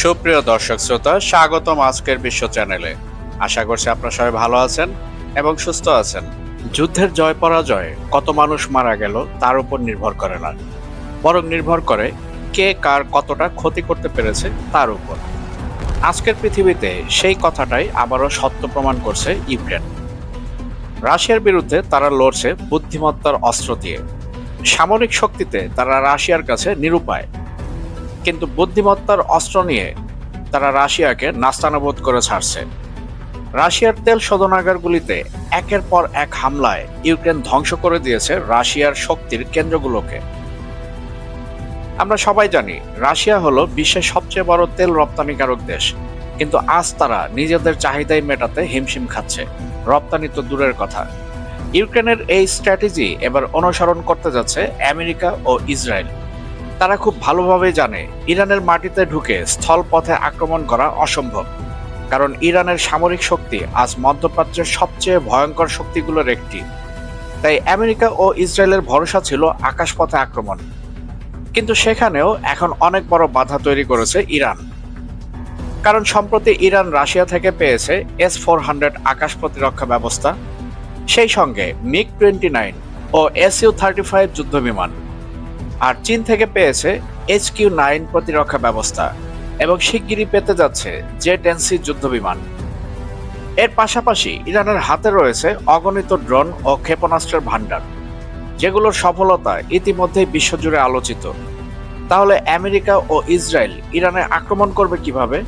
সুপ্রিয় দর্শক শ্রোতা, স্বাগতম আজকের বিশ্ব চ্যানেলে। আশা করছি আপনারা সবাই ভালো আছেন এবং সুস্থ আছেন। যুদ্ধের জয় পরাজয়, কত মানুষ মারা গেল তার উপর নির্ভর করে না। বরং নির্ভর করে কে কার কতটা ক্ষতি করতে পেরেছে তার উপর। আজকের পৃথিবীতে সেই কথাটাই আবারও সত্য প্রমাণ করছে ইউক্রেন। রাশিয়ার বিরুদ্ধে তারা লড়ছে বুদ্ধিমত্তার অস্ত্র দিয়ে। সামরিক শক্তিতে তারা রাশিয়ার কাছে নিরুপায়। কিন্তু বুদ্ধিমত্তার অস্ত্র নিয়ে তারা রাশিয়াকে নাস্তানাবোধ করে ছাড়ছে। রাশিয়ার তেল শোধনাগারগুলিতে একের পর এক হামলায় ইউক্রেন ধ্বংস করে দিয়েছে রাশিয়ার শক্তির কেন্দ্রগুলোকে। আমরা সবাই জানি, রাশিয়া হলো বিশ্বের সবচেয়ে বড় তেল রপ্তানিকারক দেশ। কিন্তু আজ তারা নিজেদের চাহিদাই মেটাতে হিমশিম খাচ্ছে। রপ্তানি তো দূরের কথা। ইউক্রেনের এই স্ট্র্যাটেজি এবার অনুসরণ করতে যাচ্ছে আমেরিকা ও ইসরায়েল। তারা খুব ভালোভাবে জানে, ইরানের মাটিতে ঢুকে স্থলপথে আক্রমণ করা অসম্ভব। কারণ ইরানের সামরিক শক্তি আজ মধ্যপ্রাচ্যের সবচেয়ে ভয়ঙ্কর শক্তিগুলোর একটি। তাই আমেরিকা ও ইসরায়েলের ভরসা ছিল আকাশপথে আক্রমণ। কিন্তু সেখানেও এখন অনেক বড় বাধা তৈরি করেছে ইরান। কারণ সম্প্রতি ইরান রাশিয়া থেকে পেয়েছে এস ফোর হান্ড্রেড আকাশ প্রতিরক্ষা ব্যবস্থা। সেই সঙ্গে মিগ টোয়েন্টি নাইন ও এস ইউ থার্টি ফাইভ যুদ্ধবিমান। আর চীন থেকে পেয়েছে এইচ কিউ নাইন প্রতিরক্ষা ব্যবস্থা এবং শিগগিরই পেতে যাচ্ছে জে টেন্সি যুদ্ধবিমান। এর পাশাপাশি ইরানের হাতে রয়েছে অগণিত ড্রোন ও ক্ষেপণাস্ত্রের ভাণ্ডার, যেগুলোর সফলতা ইতিমধ্যেই বিশ্বজুড়ে আলোচিত। তাহলে আমেরিকা ও ইসরায়েল ইরানে আক্রমণ করবে কীভাবে?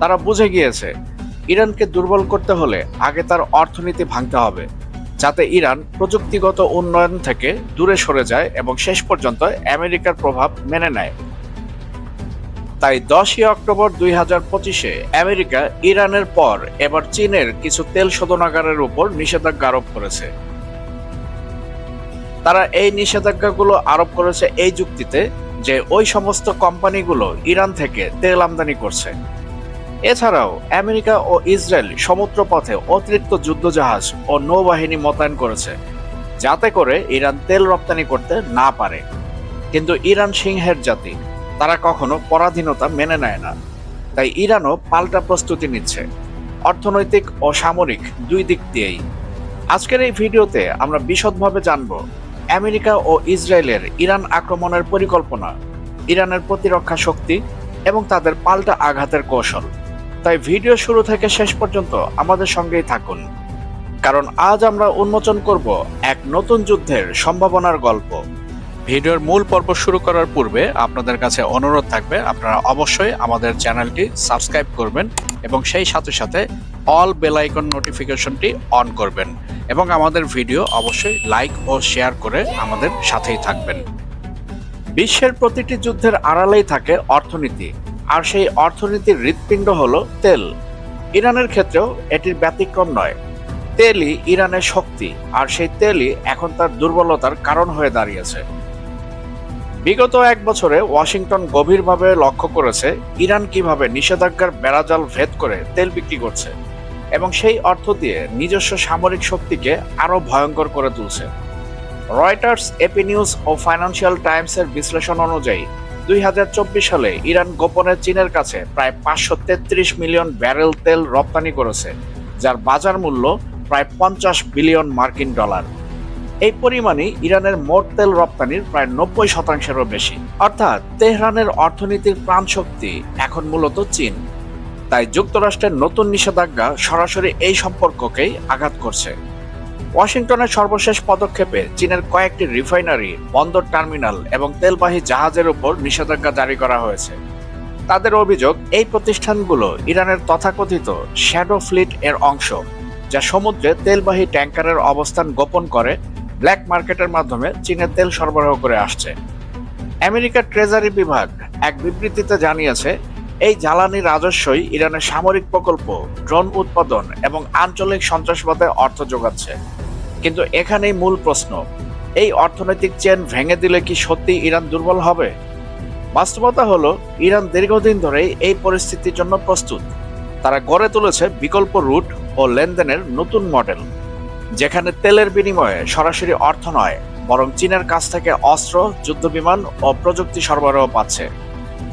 তারা বুঝে গিয়েছে, ইরানকে দুর্বল করতে হলে আগে তার অর্থনীতি ভাঙতে হবে। যাতে ইরান প্রযুক্তিগত উন্নয়ন থেকে দূরে সরে যায় এবং শেষ পর্যন্ত আমেরিকার প্রভাব মেনে নেয়। তাই দশই অক্টোবর দুই হাজার পঁচিশে আমেরিকা ইরানের পর এবার চীনের কিছু তেল শোধনাগারের উপর নিষেধাজ্ঞা আরোপ করেছে। তারা এই নিষেধাজ্ঞাগুলো আরোপ করেছে এই যুক্তিতে যে ওই সমস্ত কোম্পানিগুলো ইরান থেকে তেল আমদানি করছে। এছাড়াও আমেরিকা ও ইসরায়েল সমুদ্রপথে অতিরিক্ত যুদ্ধজাহাজ ও নৌবাহিনী মোতায়েন করেছে, যাতে করে ইরান তেল রপ্তানি করতে না পারে। কিন্তু ইরান সিংহের জাতি, তারা কখনো পরাধীনতা মেনে নেয় না। তাই ইরানও পাল্টা প্রস্তুতি নিচ্ছে, অর্থনৈতিক ও সামরিক দুই দিক দিয়েই। আজকের এই ভিডিওতে আমরা বিশদভাবে জানব, আমেরিকা ও ইসরায়েলের ইরান আক্রমণের পরিকল্পনা, ইরানের প্রতিরক্ষা শক্তি এবং তাদের পাল্টা আঘাতের কৌশল। তাই ভিডিও শুরু থেকে শেষ পর্যন্ত আমাদের সঙ্গেই থাকুন। কারণ আজ আমরা উন্মোচন করব এক নতুন যুদ্ধের সম্ভাবনার গল্প। ভিডিওর মূল পর্ব শুরু করার পূর্বে আপনাদের কাছে অনুরোধ থাকবে, আপনারা অবশ্যই আমাদের চ্যানেলটি সাবস্ক্রাইব করবেন এবং সেই সাথে সাথে অল বেল আইকন নোটিফিকেশনটি অন করবেন এবং আমাদের ভিডিও অবশ্যই লাইক ও শেয়ার করে আমাদের সাথেই থাকবেন। বিশ্বের প্রতিটি যুদ্ধের আড়ালেই থাকে অর্থনীতি। আর সেই অর্থনীতির হৃৎপিণ্ড হল তেল। ইরানের ক্ষেত্রেও এটির ব্যতিক্রম নয়। তেলই ইরানের শক্তি, আর সেই তেলই এখন তার দুর্বলতার কারণ হয়ে দাঁড়িয়েছে। বিগত এক বছরে ওয়াশিংটন গভীরভাবে লক্ষ্য করেছে ইরান কীভাবে নিষেধাজ্ঞার বেড়াজাল ভেদ করে তেল বিক্রি করছে এবং সেই অর্থ দিয়ে নিজস্ব সামরিক শক্তিকে আরও ভয়ঙ্কর করে তুলছে। রয়টার্স এপি নিউজ ও ফাইন্যান্সিয়াল টাইমসের বিশ্লেষণ অনুযায়ী দুই হাজার চব্বিশ সালে ইরান গোপনে চীনের কাছে প্রায় পাঁচশো তেত্রিশ মিলিয়ন ব্যারেল তেল রপ্তানি করেছে, যার বাজার মূল্য প্রায় পঞ্চাশ বিলিয়ন মার্কিন ডলার। এই পরিমাণই ইরানের মোট তেল রপ্তানির প্রায় নব্বই শতাংশেরও বেশি। অর্থাৎ তেহরানের অর্থনীতির প্রাণশক্তি এখন মূলত চীন। তাই যুক্তরাষ্ট্রের নতুন নিষেধাজ্ঞা সরাসরি এই সম্পর্ককেই আঘাত করছে। ওয়াশিংটনের সর্বশেষ পদক্ষেপে চীনের কয়েকটি রিফাইনারি, বন্দর টার্মিনাল এবং তেলবাহী জাহাজের উপর নিষেধাজ্ঞা জারি করা হয়েছে। তাদের অভিযোগ, এই প্রতিষ্ঠানগুলো ইরানের তথাকথিত শ্যাডো ফ্লিট এর অংশ, যা সমুদ্রে তেলবাহী ট্যাঙ্কারের অবস্থান গোপন করে ব্ল্যাক মার্কেটের মাধ্যমে চীনে তেল সরবরাহ করে আসছে। আমেরিকার ট্রেজারি বিভাগ এক বিবৃতিতে জানিয়েছে, এই জ্বালানি রাজস্বই ইরানের সামরিক প্রকল্প, ড্রোন উৎপাদন এবং আঞ্চলিক সন্ত্রাসবাদে অর্থ যোগাচ্ছে। কিন্তু এখানেই মূল প্রশ্ন, এই অর্থনৈতিক চেন ভেঙে দিলে কি সত্যি ইরান দুর্বল হবে? বাস্তবতা হলো, ইরান দীর্ঘদিন ধরেই এই পরিস্থিতির জন্য প্রস্তুত। তারা গড়ে তুলেছে বিকল্প রুট ও লেনদেনের নতুন মডেল, যেখানে তেলের বিনিময়ে সরাসরি অর্থ নয়, বরং চীনের কাছ থেকে অস্ত্র, যুদ্ধবিমান ও প্রযুক্তি সরবরাহ পাচ্ছে।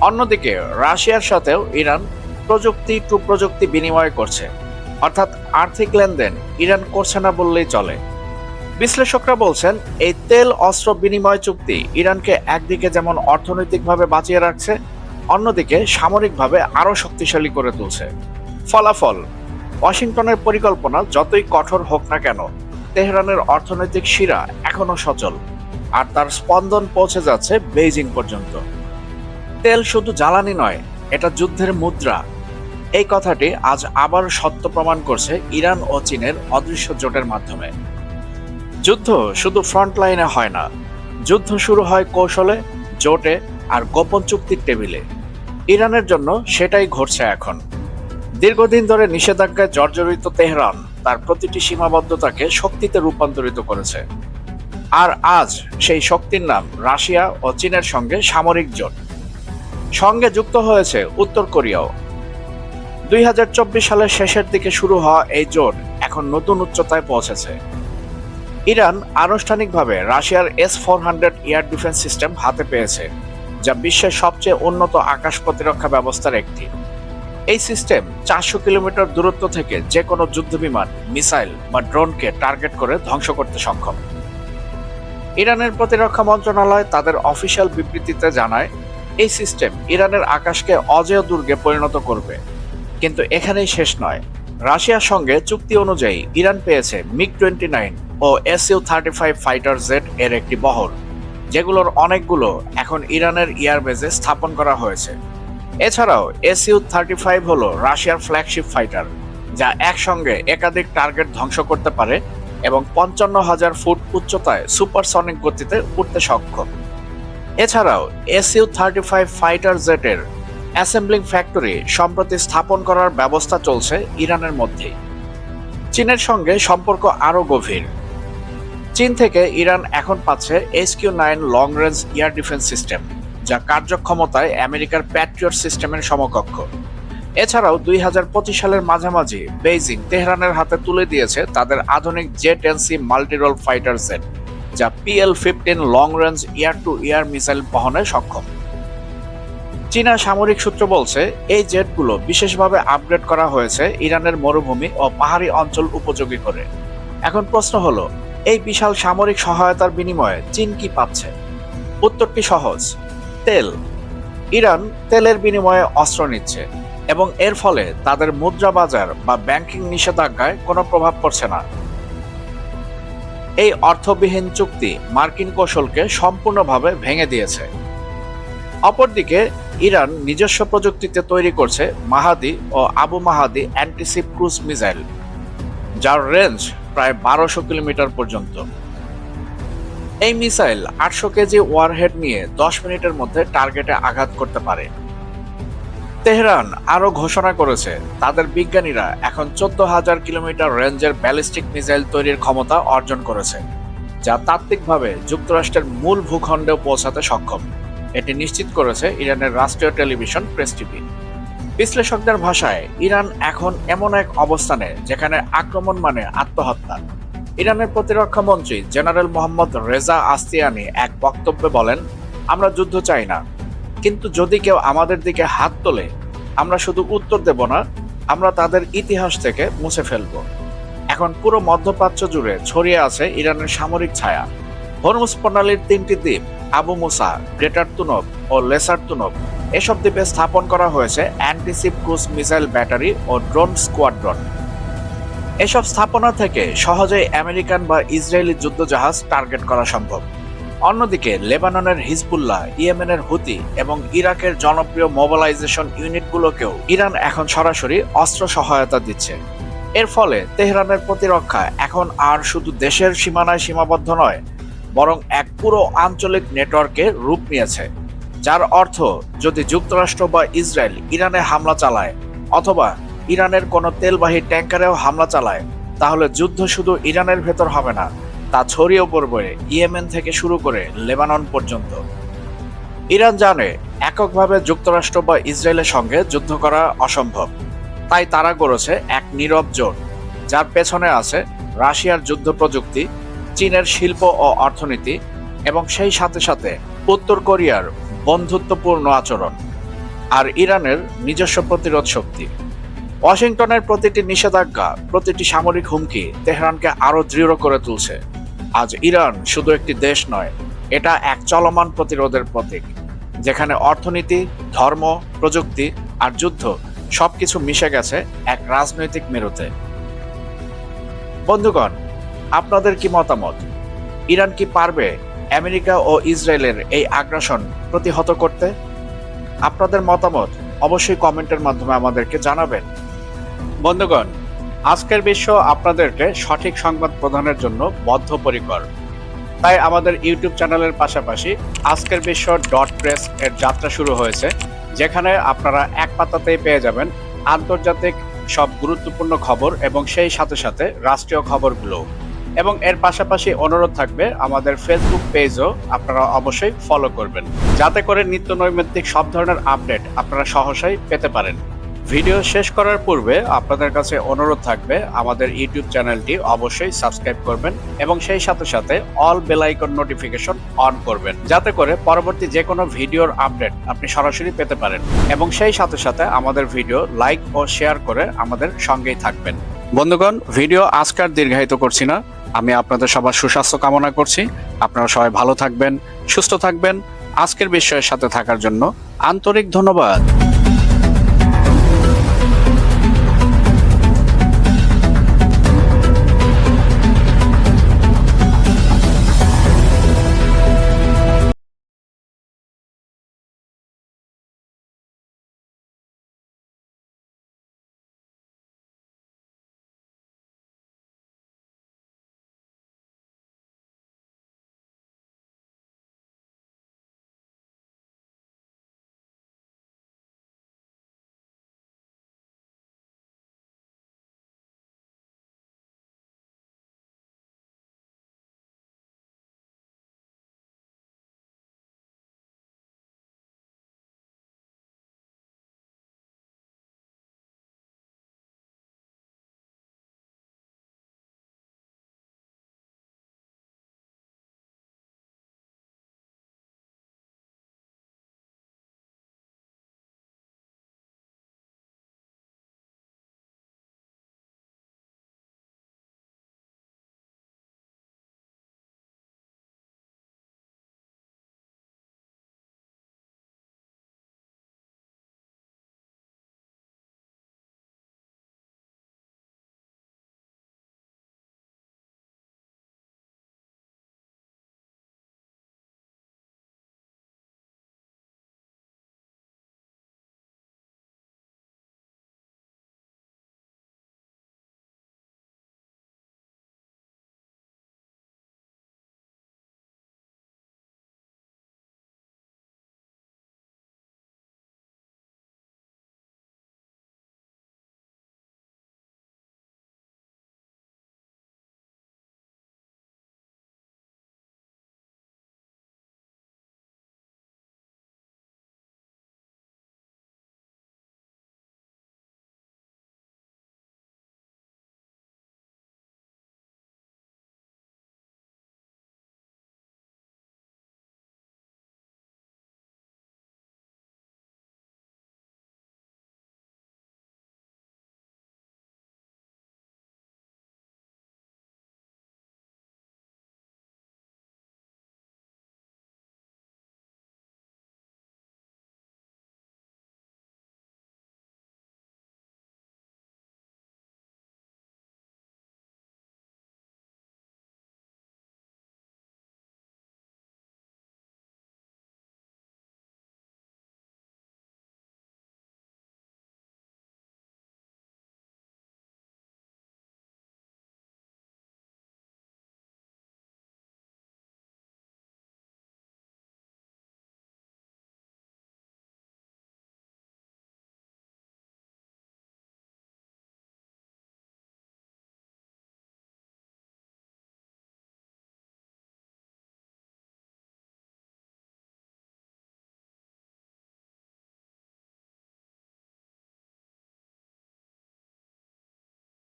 অন্যদিকে, রাশিয়ার সাথেও ইরান প্রযুক্তি টু প্রযুক্তি বিনিময় করছে। অর্থাৎ আর্থিক লেনদেন ইরান করছে না বললেই চলে। বিশ্লেষকরা বলছেন, এই তেল অস্ত্র বিনিময় চুক্তি ইরানকে একদিকে যেমন অর্থনৈতিকভাবে বাঁচিয়ে রাখছে, অন্যদিকে সামরিকভাবে আরও শক্তিশালী করে তুলছে। ফলাফল, ওয়াশিংটনের পরিকল্পনা যতই কঠোর হোক না কেন, তেহরানের অর্থনৈতিক শিরা এখনও সচল আর তার স্পন্দন পৌঁছে যাচ্ছে বেইজিং পর্যন্ত। তেল শুধু জ্বালানি নয়, এটা যুদ্ধের মুদ্রা। এই কথাটি আজ আবার সত্য প্রমাণ করছে ইরান ও চীনের অদৃশ্য জোটের মাধ্যমে। যুদ্ধ শুধু ফ্রন্ট লাইনে হয় না। যুদ্ধ শুরু হয় কৌশলে, জোটে আর গোপন চুক্তির টেবিলে। ইরানের জন্য সেটাই ঘটছে এখন। দীর্ঘদিন ধরে নিষেধাজ্ঞায় জর্জরিত তেহরান তার প্রতিটি সীমাবদ্ধতাকে শক্তিতে রূপান্তরিত করেছে। আর আজ সেই শক্তির নাম রাশিয়া ও চীনের সঙ্গে সামরিক জোট। সঙ্গে যুক্ত হয়েছে উত্তর কোরিয়াও। দুই হাজার চব্বিশ সালের শেষের দিকে শুরু হওয়া এই জোট এখন নতুন উচ্চতায় পৌঁছেছে। ইরান আনুষ্ঠানিকভাবে রাশিয়ার S four hundred air defence system হাতে পেয়েছে, যা বিশ্বের সবচেয়ে উন্নত আকাশ প্রতিরক্ষা ব্যবস্থার একটি। এই সিস্টেম চারশো কিলোমিটার দূরত্ব থেকে যে কোনো যুদ্ধবিমান, মিসাইল বা ড্রোনকে টার্গেট করে ধ্বংস করতে সক্ষম। ইরানের প্রতিরক্ষা মন্ত্রণালয় তাদের অফিসিয়াল বিবৃতিতে জানায়, এই সিস্টেম ইরানের আকাশকে অজেয় দুর্গে পরিণত করবে। কিন্তু এখানেই শেষ নয়। রাশিয়ার সঙ্গে চুক্তি অনুযায়ী ইরান পেয়েছে মিগ টোয়েন্টি নাইন ও S U thirty five fighter jet এর একটি বহর, যেগুলোর অনেকগুলো এখন ইরানের এয়ারবেজে স্থাপন করা হয়েছে। এছাড়াও এস ইউ থার্টি ফাইভ হল রাশিয়ার ফ্ল্যাগশিপ ফাইটার, যা একসঙ্গে একাধিক টার্গেট ধ্বংস করতে পারে এবং পঞ্চান্ন হাজার ফুট উচ্চতায় সুপারসনিক গতিতে উঠতে সক্ষম। এছাড়াও S U thirty five fighter জেটের assembling factory সম্প্রতি স্থাপন করার ব্যবস্থা চলছে ইরানের মধ্যেই। চীনের সঙ্গে সম্পর্ক আরও গভীর। চীন থেকে ইরান এখন পাচ্ছে H Q nine long range air defence system যা কার্যক্ষমতায় আমেরিকার প্যাট্রিয়ট সিস্টেমের সমকক্ষ। এছাড়াও দুই হাজার পঁচিশ সালের মাঝামাঝি বেইজিং তেহরানের হাতে তুলে দিয়েছে তাদের আধুনিক jet NC multirole fighter jet যা P L fifteen long range air to air missile বহনে সক্ষম। চীনা সামরিক সূত্র বলছে, এই জেটগুলো বিশেষভাবে আপগ্রেড করা হয়েছে ইরানের মরুভূমি ও পাহাড়ি অঞ্চল উপযোগী করে। এখন প্রশ্ন হলো এই বিশাল সামরিক সহায়তার বিনিময়ে চীন কি পাচ্ছে? উত্তরটি সহজ। তেল। ইরান তেলের বিনিময়ে অস্ত্র নিচ্ছে এবং এর ফলে তাদের মুদ্রা বাজার বা ব্যাংকিং নিষেধাজ্ঞায় কোনো প্রভাব পড়ছে না। এই অর্থবিহীন চুক্তি মার্কিন কৌশলকে সম্পূর্ণভাবে ভেঙে দিয়েছে। অপরদিকে, ইরান নিজস্ব প্রযুক্তিতে তৈরি করছে মাহাদি ও Abu Mahdi antiship cruise missile, যার রেঞ্জ প্রায় বারোশো কিলোমিটার পর্যন্ত। এই মিসাইল আটশো কেজি ওয়ারহেড নিয়ে দশ মিনিটের মধ্যে টার্গেটে আঘাত করতে পারে। তেহরান আরও ঘোষণা করেছে, তাদের বিজ্ঞানীরা এখন চোদ্দ হাজার কিলোমিটার রেঞ্জের ব্যালিস্টিক মিসাইল তৈরির ক্ষমতা অর্জন করেছে, যা তাত্ত্বিকভাবে যুক্তরাষ্ট্রের মূল ভূখণ্ডেও পৌঁছাতে সক্ষম। এটি নিশ্চিত করেছে ইরানের রাষ্ট্রীয় টেলিভিশন প্রেস টিভি। বিশ্লেষকদের ভাষায়, ইরান এখন এমন এক অবস্থানে যেখানে আক্রমণ মানে আত্মহত্যা। ইরানের প্রতিরক্ষা মন্ত্রী জেনারেল মোহাম্মদ রেজা আস্তিয়ানি এক বক্তব্যে বলেন, আমরা যুদ্ধ চাই না, কিন্তু যদি কেউ আমাদের দিকে হাত তোলে, আমরা শুধু উত্তর দেব না, আমরা তাদের ইতিহাস থেকে মুছে ফেলব। এখন পুরো মধ্যপ্রাচ্য জুড়ে ছড়িয়ে আছে ইরানের সামরিক ছায়া। হরমুজ প্রণালীর তিনটি দ্বীপ, আবু মুসা, গ্রেটার তুনব ও লেসার তুনব এসব দ্বীপে স্থাপন করা হয়েছে অ্যান্টিসিপ ক্রুজ মিসাইল ব্যাটারি ও ড্রোন স্কোয়াড্রন। এসব স্থাপনা থেকে সহজেই আমেরিকান বা ইসরায়েলি যুদ্ধজাহাজ টার্গেট করা সম্ভব। অন্যদিকে লেবাননের হিজবুল্লাহ, ইয়েমেনের হুতি এবং ইরাকের জনপ্রিয় মোবিলাইজেশন ইউনিটগুলোকেও ইরান এখন সরাসরি অস্ত্র সহায়তা দিচ্ছে। এর ফলে তেহরানের প্রতিরক্ষা এখন আর শুধু দেশের সীমানায় সীমাবদ্ধ নয়, বরং এক পুরো আঞ্চলিক নেটওয়ার্কে রূপ নিয়েছে। যার অর্থ যদি যুক্তরাষ্ট্র বা ইসরায়েল ইরানে হামলা চালায় অথবা ইরানের কোনো তেলবাহী ট্যাঙ্কারেও হামলা চালায়, তাহলে যুদ্ধ শুধু ইরানের ভেতর হবে না, তা ছড়িয়ে পড়বে ইয়েমেন থেকে শুরু করে লেবানন পর্যন্ত। ইরান জানে এককভাবে যুক্তরাষ্ট্র বা ইসরায়েলের সঙ্গে যুদ্ধ করা অসম্ভব। তাই তারা গড়েছে এক নীরব জোট, যার পেছনে আছে রাশিয়ার যুদ্ধ প্রযুক্তি, চীনের শিল্প ও অর্থনীতি এবং সেই সাথে সাথে উত্তর কোরিয়ার বন্ধুত্বপূর্ণ আচরণ আর ইরানের নিজস্ব প্রতিরোধ শক্তি। ওয়াশিংটনের প্রতিটি নিষেধাজ্ঞা, প্রতিটি সামরিক হুমকি তেহরানকে আরও দৃঢ় করে তুলছে। আজ ইরান শুধু একটি দেশ নয়, এটা এক চলমান প্রতিরোধের প্রতীক, যেখানে অর্থনীতি, ধর্ম, প্রযুক্তি আর যুদ্ধ সবকিছু মিশে গেছে এক রাজনৈতিক মেরুতে। বন্ধুগণ, আপনাদের কি মতামত? ইরান কি পারবে আমেরিকা ও ইসরায়েলের এই আগ্রাসন প্রতিহত করতে? আপনাদের মতামত অবশ্যই কমেন্টের মাধ্যমে আমাদেরকে জানাবেন। বন্ধুগণ, আজকের বিশ্ব আপনাদেরকে সঠিক সংবাদ প্রদানের জন্য বদ্ধপরিকর। তাই আমাদের ইউটিউব চ্যানেলের পাশাপাশি আজকের বিশ্ব ডট প্রেস এর যাত্রা শুরু হয়েছে, যেখানে আপনারা এক পাতাতেই পেয়ে যাবেন আন্তর্জাতিক সব গুরুত্বপূর্ণ খবর এবং সেই সাথে সাথে রাষ্ট্রীয় খবরগুলো এবং এর পাশাপাশি অনুরোধ থাকবে আমাদের ফেসবুক পেজও আপনারা অবশ্যই ফলো করবেন। যাতে করে নিত্য নৈমিত্তিক সব ধরনের আপডেট আপনারা সহসাই পেতে পারেন। ভিডিও শেষ করার পূর্বে আপনাদের কাছে অনুরোধ থাকবে, আমাদের ইউটিউব চ্যানেলটি অবশ্যই সাবস্ক্রাইব করবেন এবং সেই সাথে সাথে অল বেলাইকন নোটিফিকেশন অন করবেন। যাতে করে পরবর্তী যে কোনো ভিডিওর আপডেট আপনি সরাসরি পেতে পারেন এবং সেই সাথে সাথে আমাদের ভিডিও লাইক ও শেয়ার করে আমাদের সঙ্গেই থাকবেন। বন্ধুগণ, ভিডিও আজকার দীর্ঘায়িত করছি না। আমি আপনাদের সবার সুস্বাস্থ্য কামনা করছি। আপনারা সবাই ভালো থাকবেন, সুস্থ থাকবেন। আজকের বিষয়ের সাথে থাকার জন্য আন্তরিক ধন্যবাদ।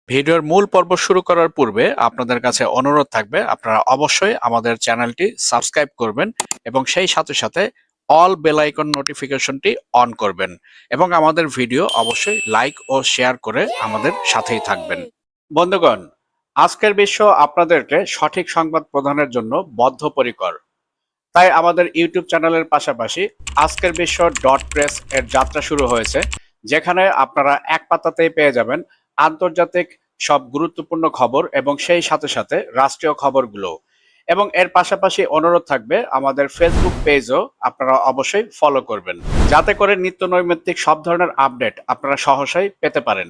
ভিডিওর মূল পর্ব শুরু করার পূর্বে আপনাদের কাছে অনুরোধ থাকবে, আপনারা অবশ্যই আমাদের চ্যানেলটি সাবস্ক্রাইব করবেন এবং সেই সাথে সাথে অল বেল আইকন নোটিফিকেশনটি অন করবেন এবং আমাদের ভিডিও অবশ্যই লাইক ও শেয়ার করে আমাদের সাথেই থাকবেন। বন্ধুগণ, আজকের বিশ্ব আপনাদেরকে সঠিক সংবাদ প্রদানের জন্য বদ্ধপরিকর। তাই আমাদের ইউটিউব চ্যানেলের পাশাপাশি আজকের বিশ্ব ডট প্রেস এর যাত্রা শুরু হয়েছে, যেখানে আপনারা এক পাতাতেই পেয়ে যাবেন আন্তর্জাতিক সব গুরুত্বপূর্ণ খবর এবং সেই সাথে সাথে রাষ্ট্রীয় খবরগুলো। এবং এর পাশাপাশি অনুরোধ থাকবে আমাদের ফেসবুক পেজও আপনারা অবশ্যই ফলো করবেন। যাতে করে নিত্য নৈমিত্তিক সব ধরনের আপডেট আপনারা সহসাই পেতে পারেন।